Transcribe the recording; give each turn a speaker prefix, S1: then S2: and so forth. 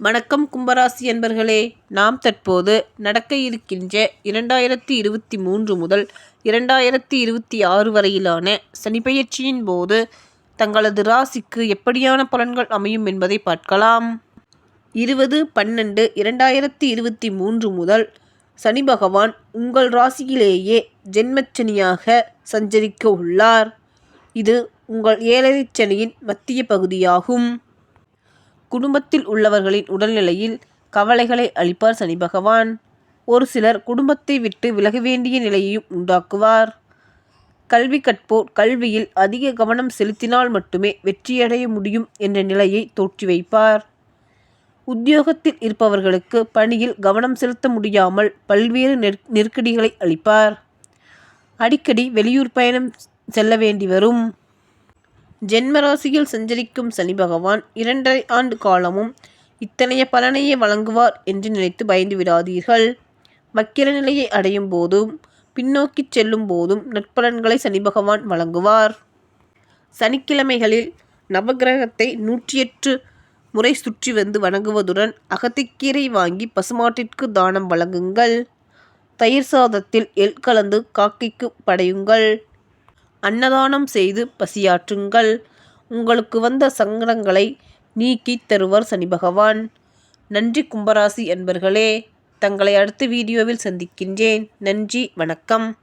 S1: வணக்கம் கும்பராசி என்பர்களே நாம் தற்போது நடக்க இருக்கின்ற இரண்டாயிரத்தி இருபத்தி மூன்று முதல் இரண்டாயிரத்தி இருபத்தி ஆறு வரையிலான சனிப்பெயர்ச்சியின் போது தங்களது ராசிக்கு எப்படியான பலன்கள் அமையும் என்பதை பார்க்கலாம். இருபது பன்னெண்டு இரண்டாயிரத்தி இருபத்தி மூன்று முதல் சனி பகவான் உங்கள் ராசியிலேயே ஜென்மச்சனியாக சஞ்சரிக்க உள்ளார். இது உங்கள் ஏழரை சனியின் மத்திய பகுதியாகும். குடும்பத்தில் உள்ளவர்களின் உடல்நிலையில் கவலைகளை அளிப்பார் சனி பகவான். ஒரு சிலர் குடும்பத்தை விட்டு விலக வேண்டிய நிலையையும் உண்டாக்குவார். கல்வி கற்போர் கல்வியில் அதிக கவனம் செலுத்தினால் மட்டுமே வெற்றியடைய முடியும் என்ற நிலையை தோற்றி வைப்பார். உத்தியோகத்தில் இருப்பவர்களுக்கு பணியில் கவனம் செலுத்த முடியாமல் பல்வேறு நெருக்கடிகளை அளிப்பார். அடிக்கடி வெளியூர் பயணம் செல்ல வேண்டி வரும். ஜென்மராசியில் சஞ்சரிக்கும் சனி பகவான் இரண்டரை ஆண்டு காலமும் இத்தனைய பலனையே வழங்குவார் என்று நினைத்து பயந்து விடாதீர்கள். மக்கிர நிலையை அடையும் போதும் பின்னோக்கி செல்லும் போதும் நற்பலன்களை சனி பகவான் வழங்குவார். சனிக்கிழமைகளில் நவகிரகத்தை நூற்றி எட்டு முறை சுற்றி வந்து வணங்குவதுடன் அகத்திக்கீரை வாங்கி பசுமாட்டிற்கு தானம் வழங்குங்கள். தயிர் சாதத்தில் எல் கலந்து காக்கைக்கு படையுங்கள். அன்னதானம் செய்து பசியாற்றுங்கள். உங்களுக்கு வந்த சங்கடங்களை நீக்கித் தருவார் சனி பகவான். நன்றி கும்பராசி என்பர்களே தங்களை அடுத்த வீடியோவில் சந்திக்கின்றேன். நன்றி வணக்கம்.